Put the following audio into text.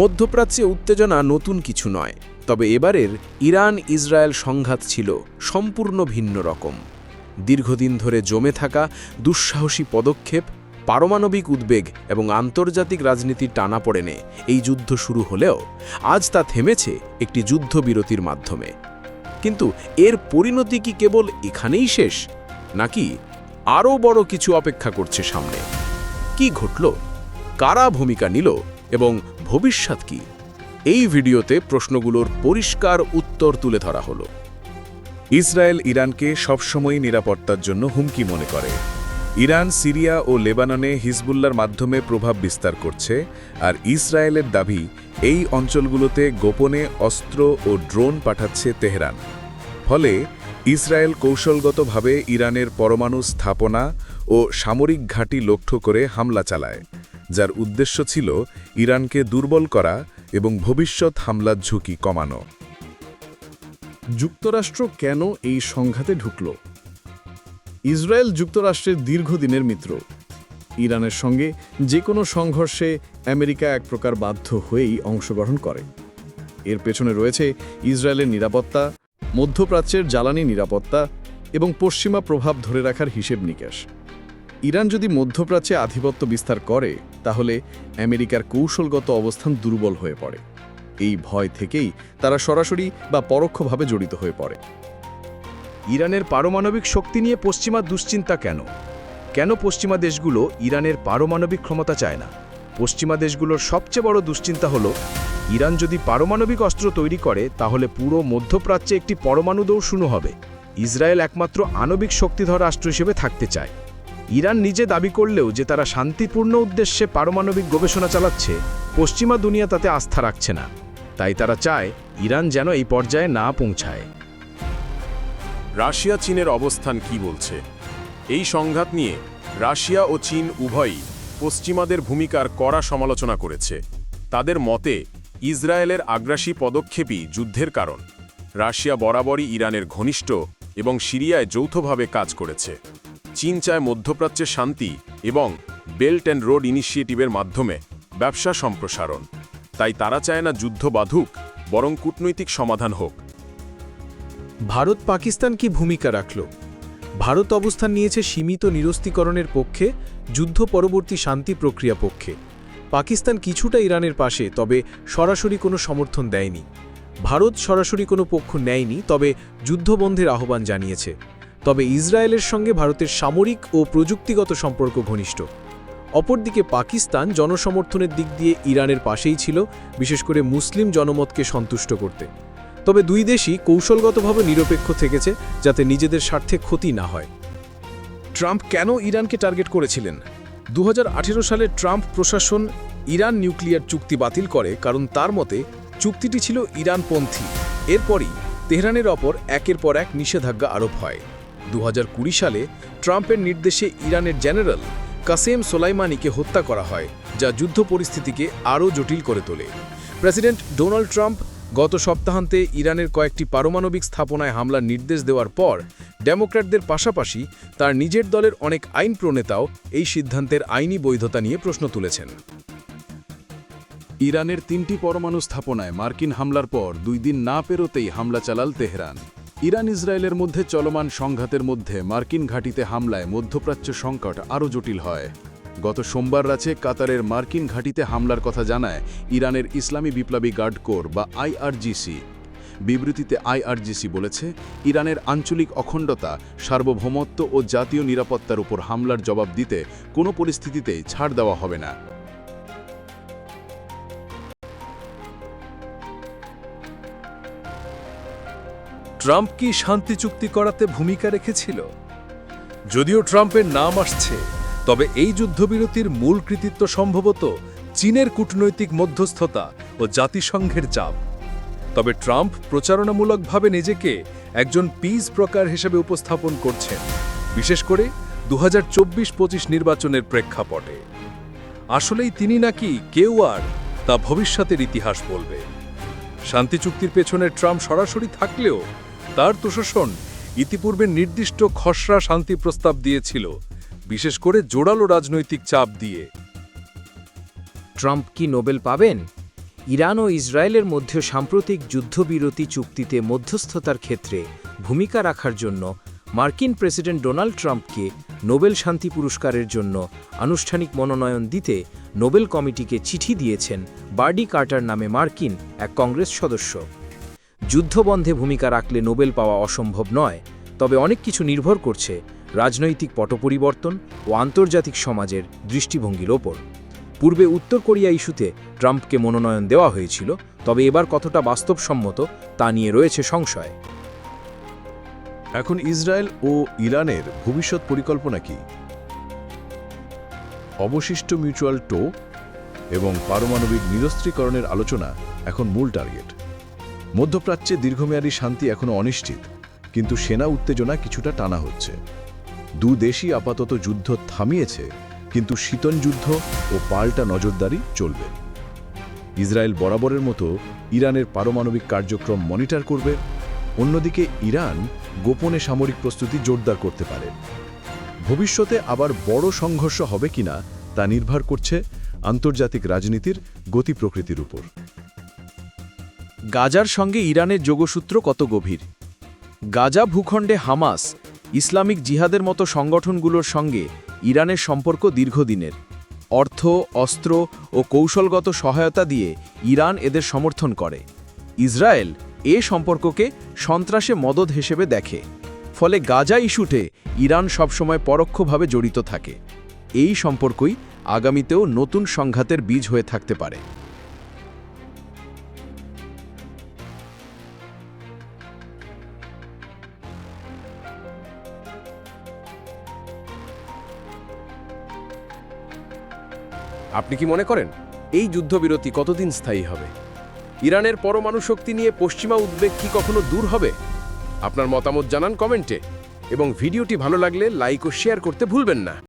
মধ্যপ্রাচ্যে উত্তেজনা নতুন কিছু নয়, তবে এবারের ইরান ইসরায়েল সংঘাত ছিল সম্পূর্ণ ভিন্ন রকম। দীর্ঘদিন ধরে জমে থাকা দুঃসাহসী পদক্ষেপ, পারমাণবিক উদ্বেগ এবং আন্তর্জাতিক রাজনীতির টানাপড়েনে এই যুদ্ধ শুরু হলেও আজ তা থেমেছে একটি যুদ্ধবিরতির মাধ্যমে। কিন্তু এর পরিণতি কি কেবল এখানেই শেষ, নাকি আরও বড় কিছু অপেক্ষা করছে সামনে? কি ঘটল? কারা ভূমিকা নিল এবং ভবিষ্যৎ কি? এই ভিডিওতে প্রশ্নগুলোর পরিষ্কার উত্তর তুলে ধরা হলো। ইসরায়েল ইরানকে সবসময়ই নিরাপত্তার জন্য হুমকি মনে করে। ইরান, সিরিয়া ও লেবাননে হিজবুল্লার মাধ্যমে প্রভাব বিস্তার করছে আর ইসরায়েলের দাবি, এই অঞ্চলগুলোতে গোপনে অস্ত্র ও ড্রোন পাঠাচ্ছে তেহরান। ফলে ইসরায়েল কৌশলগতভাবে ইরানের পরমাণু স্থাপনা ও সামরিক ঘাঁটি লক্ষ্য করে হামলা চালায়। যার উদ্দেশ্য ছিল ইরানকে দুর্বল করা এবং ভবিষ্যৎ হামলার ঝুঁকি কমানো। যুক্তরাষ্ট্র কেন এই সংঘাতে ঢুকল? ইসরায়েল যুক্তরাষ্ট্রের দীর্ঘদিনের মিত্র। ইরানের সঙ্গে যে কোনো সংঘর্ষে আমেরিকা এক প্রকার বাধ্য হয়েই অংশগ্রহণ করে। এর পেছনে রয়েছে ইসরায়েলের নিরাপত্তা, মধ্যপ্রাচ্যের জ্বালানি নিরাপত্তা এবং পশ্চিমা প্রভাব ধরে রাখার হিসেব নিকেশ। ইরান যদি মধ্যপ্রাচ্যে আধিপত্য বিস্তার করে, তাহলে আমেরিকার কৌশলগত অবস্থান দুর্বল হয়ে পড়ে। এই ভয় থেকেই তারা সরাসরি বা পরোক্ষভাবে জড়িত হয়ে পড়ে। ইরানের পারমাণবিক শক্তি নিয়ে পশ্চিমা দুশ্চিন্তা কেন? কেন পশ্চিমা দেশগুলো ইরানের পারমাণবিক ক্ষমতা চায় না? পশ্চিমা দেশগুলোর সবচেয়ে বড় দুশ্চিন্তা হলো, ইরান যদি পারমাণবিক অস্ত্র তৈরি করে, তাহলে পুরো মধ্যপ্রাচ্যে একটি পরমাণু দৌড় শুরু হবে। ইসরায়েল একমাত্র আণবিক শক্তিধর রাষ্ট্র হিসেবে থাকতে চায়। ইরান নিজে দাবি করলেও যে তারা শান্তিপূর্ণ উদ্দেশ্যে পারমাণবিক গবেষণা চালাচ্ছে, পশ্চিমা দুনিয়া তাতে আস্থা রাখছে না। তাই তারা চায় ইরান যেন এই পর্যায়ে না পৌঁছায়। রাশিয়া চীনের অবস্থান কি বলছে? এই সংঘাত নিয়ে রাশিয়া ও চীন উভয়ই পশ্চিমাদের ভূমিকার কড়া সমালোচনা করেছে। তাদের মতে, ইসরায়েলের আগ্রাসী পদক্ষেপই যুদ্ধের কারণ। রাশিয়া বরাবরই ইরানের ঘনিষ্ঠ এবং সিরিয়ায় যৌথভাবে কাজ করেছে। চীন চায় মধ্যপ্রাচ্যের শান্তি এবং বেল্ট অ্যান্ড রোড ইনিশিয়েটিভের মাধ্যমে ব্যবসা সম্প্রসারণ। তাই তারা চায় না যুদ্ধ বাধুক, বরং কূটনৈতিক সমাধান হোক। ভারত পাকিস্তান কি ভূমিকা রাখল? ভারত অবস্থান নিয়েছে সীমিত নিরস্তিকরণের পক্ষে, যুদ্ধ পরবর্তী শান্তি প্রক্রিয়া পক্ষে। পাকিস্তান কিছুটা ইরানের পাশে, তবে সরাসরি কোনো সমর্থন দেয়নি। ভারত সরাসরি কোনো পক্ষ নেয়নি, তবে যুদ্ধবন্ধের আহ্বান জানিয়েছে। তবে ইসরায়েলের সঙ্গে ভারতের সামরিক ও প্রযুক্তিগত সম্পর্ক ঘনিষ্ঠ। অপরদিকে পাকিস্তান জনসমর্থনের দিক দিয়ে ইরানের পাশেই ছিল, বিশেষ করে মুসলিম জনমতকে সন্তুষ্ট করতে। তবে দুই দেশই কৌশলগতভাবে নিরপেক্ষ থেকেছে, যাতে নিজেদের স্বার্থে ক্ষতি না হয়। ট্রাম্প কেন ইরানকে টার্গেট করেছিলেন? দু হাজার আঠেরো সালে ট্রাম্প প্রশাসন ইরান নিউক্লিয়ার চুক্তি বাতিল করে, কারণ তার মতে চুক্তিটি ছিল ইরানপন্থী। এরপরই তেহরানের ওপর একের পর এক নিষেধাজ্ঞা আরোপ হয়। দু হাজার কুড়ি সালে ট্রাম্পের নির্দেশে ইরানের জেনারেল কাসেম সোলাইমানিকে হত্যা করা হয়, যা যুদ্ধ পরিস্থিতিকে আরও জটিল করে তোলে। প্রেসিডেন্ট ডোনাল্ড ট্রাম্প গত সপ্তাহান্তে ইরানের কয়েকটি পারমাণবিক স্থাপনায় হামলার নির্দেশ দেওয়ার পর ডেমোক্র্যাটদের পাশাপাশি তার নিজের দলের অনেক আইন প্রণেতাও এই সিদ্ধান্তের আইনি বৈধতা নিয়ে প্রশ্ন তুলেছেন। ইরানের তিনটি পরমাণু স্থাপনায় মার্কিন হামলার পর দুই দিন না পেরোতেই হামলা চালাল তেহরান। ইরান ইসরায়েলের মধ্যে চলমান সংঘাতের মধ্যে মার্কিন ঘাঁটিতে হামলায় মধ্যপ্রাচ্য সংকট আরও জটিল হয়। গত সোমবার রাতে কাতারের মার্কিন ঘাঁটিতে হামলার কথা জানায় ইরানের ইসলামী বিপ্লবী গার্ড কোর বা আইআরজিসি বিবৃতিতে আইআরজিসি বলেছে, ইরানের আঞ্চলিক অখণ্ডতা, সার্বভৌমত্ব ও জাতীয় নিরাপত্তার উপর হামলার জবাব দিতে কোনো পরিস্থিতিতেই ছাড় দেওয়া হবে না। ট্রাম্প কি শান্তি চুক্তি করাতে ভূমিকা রেখেছিল? যদিও ট্রাম্পের নাম আসছে, তবে এই যুদ্ধবিরতির মূল কৃতিত্ব সম্ভবত চীনের কূটনৈতিক মধ্যস্থতা ও জাতিসংঘের চাপ। তবে ট্রাম্প প্রচারণামূলকভাবে নিজেকে একজন পিস প্রকার হিসেবে উপস্থাপন করছেন, বিশেষ করে দু হাজার নির্বাচনের প্রেক্ষাপটে। আসলেই তিনি নাকি কেউ আর তা ভবিষ্যতের ইতিহাস বলবে। শান্তি চুক্তির পেছনে ট্রাম্প সরাসরি থাকলেও তার প্রশাসন ইতিপূর্বে নির্দিষ্ট খসড়া শান্তি প্রস্তাব দিয়েছিল, বিশেষ করে জোরালো রাজনৈতিক চাপ দিয়ে। ট্রাম্প কি নোবেল পাবেন? ইরান ও ইসরায়েলের মধ্যে সাম্প্রতিক যুদ্ধবিরতি চুক্তিতে মধ্যস্থতার ক্ষেত্রে ভূমিকা রাখার জন্য মার্কিন প্রেসিডেন্ট ডোনাল্ড ট্রাম্পকে নোবেল শান্তি পুরস্কারের জন্য আনুষ্ঠানিক মনোনয়ন দিতে নোবেল কমিটিকে চিঠি দিয়েছেন বার্ডি কার্টার নামে মার্কিন এক কংগ্রেস সদস্য। যুদ্ধবন্ধে ভূমিকা রাখলে নোবেল পাওয়া অসম্ভব নয়, তবে অনেক কিছু নির্ভর করছে রাজনৈতিক পটপরিবর্তন ও আন্তর্জাতিক সমাজের দৃষ্টিভঙ্গির ওপর। পূর্বে উত্তর কোরিয়া ইস্যুতে ট্রাম্পকে মনোনয়ন দেওয়া হয়েছিল, তবে এবার কতটা বাস্তবসম্মত তা নিয়ে রয়েছে সংশয়। এখন ইসরায়েল ও ইরানের ভবিষ্যৎ পরিকল্পনা কি? অবশিষ্ট মিউচুয়াল টো এবং পারমাণবিক নিরস্ত্রীকরণের আলোচনা এখন মূল টার্গেট। মধ্যপ্রাচ্যে দীর্ঘমেয়াদী শান্তি এখনও অনিশ্চিত, কিন্তু সেনা উত্তেজনা কিছুটা টানা হচ্ছে। দু দেশই আপাতত যুদ্ধ থামিয়েছে, কিন্তু শীতন যুদ্ধ ও পাল্টা নজরদারি চলবে। ইসরায়েল বরাবরের মতো ইরানের পারমাণবিক কার্যক্রম মনিটর করবে, অন্যদিকে ইরান গোপনে সামরিক প্রস্তুতি জোরদার করতে পারে। ভবিষ্যতে আবার বড় সংঘর্ষ হবে কিনা তা নির্ভর করছে আন্তর্জাতিক রাজনীতির গতি প্রকৃতির উপর। গাজার সঙ্গে ইরানের যোগসূত্র কত গভীর? গাজা ভূখণ্ডে হামাস, ইসলামিক জিহাদের মতো সংগঠনগুলোর সঙ্গে ইরানের সম্পর্ক দীর্ঘদিনের। অর্থ, অস্ত্র ও কৌশলগত সহায়তা দিয়ে ইরান এদের সমর্থন করে। ইসরায়েল এ সম্পর্ককে সন্ত্রাসে মদত হিসেবে দেখে। ফলে গাজা ইস্যুতে ইরান সবসময় পরোক্ষভাবে জড়িত থাকে। এই সম্পর্কই আগামীতেও নতুন সংঘাতের বীজ হয়ে থাকতে পারে। আপনি কি মনে করেন? এই যুদ্ধবিরতি কতদিন স্থায়ী হবে? ইরানের পরমাণু শক্তি নিয়ে পশ্চিমা উদ্বেগ কি কখনো দূর হবে? আপনার মতামত জানান কমেন্টে এবং ভিডিওটি ভালো লাগলে লাইক ও শেয়ার করতে ভুলবেন না।